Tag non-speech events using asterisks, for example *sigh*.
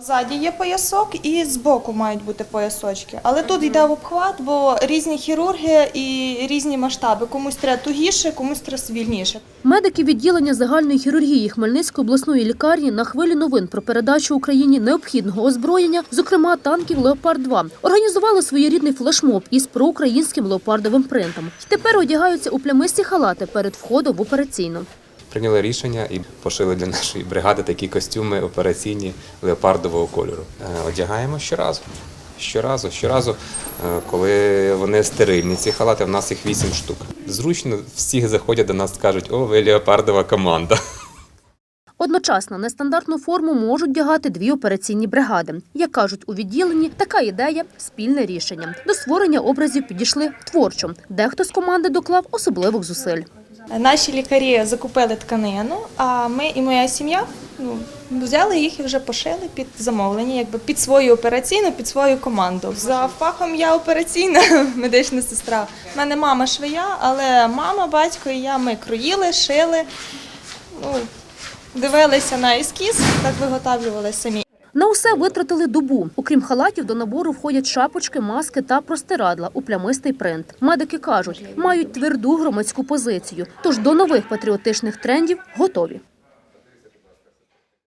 Ззаді є поясок і збоку мають бути поясочки. Але тут йде в обхват, бо різні хірурги і різні масштаби. Комусь треба тугіше, комусь треба вільніше. Медики відділення загальної хірургії Хмельницької обласної лікарні на хвилі новин про передачу Україні необхідного озброєння, зокрема танків Леопард-2, організували своєрідний флешмоб із проукраїнським леопардовим принтом. І тепер одягаються у плямисті халати перед входом в операційну. Прийняли рішення і пошили для нашої бригади такі костюми операційні леопардового кольору. Е, Одягаємо щоразу. Щоразу, щоразу, е, коли вони стерильні, ці халати, в нас їх вісім штук. Зручно всі заходять до нас, кажуть, о, ви леопардова команда. Одночасно нестандартну форму можуть вдягати дві операційні бригади. Як кажуть у відділенні, така ідея спільне рішення. До створення образів підійшли творчо. Дехто з команди доклав особливих зусиль. Наші лікарі закупили тканину, а ми і моя сім'я ну, взяли їх і вже пошили під замовлення, якби під свою операційну, під свою команду. За фахом я операційна *laughs* медична сестра. У мене мама швея, але мама, батько і я ми кроїли, шили, ну, дивилися на ескіз, так виготовлювали самі. На усе витратили добу. Окрім халатів, до набору входять шапочки, маски та простирадла у плямистий принт. Медики кажуть, мають тверду громадську позицію, тож до нових патріотичних трендів готові.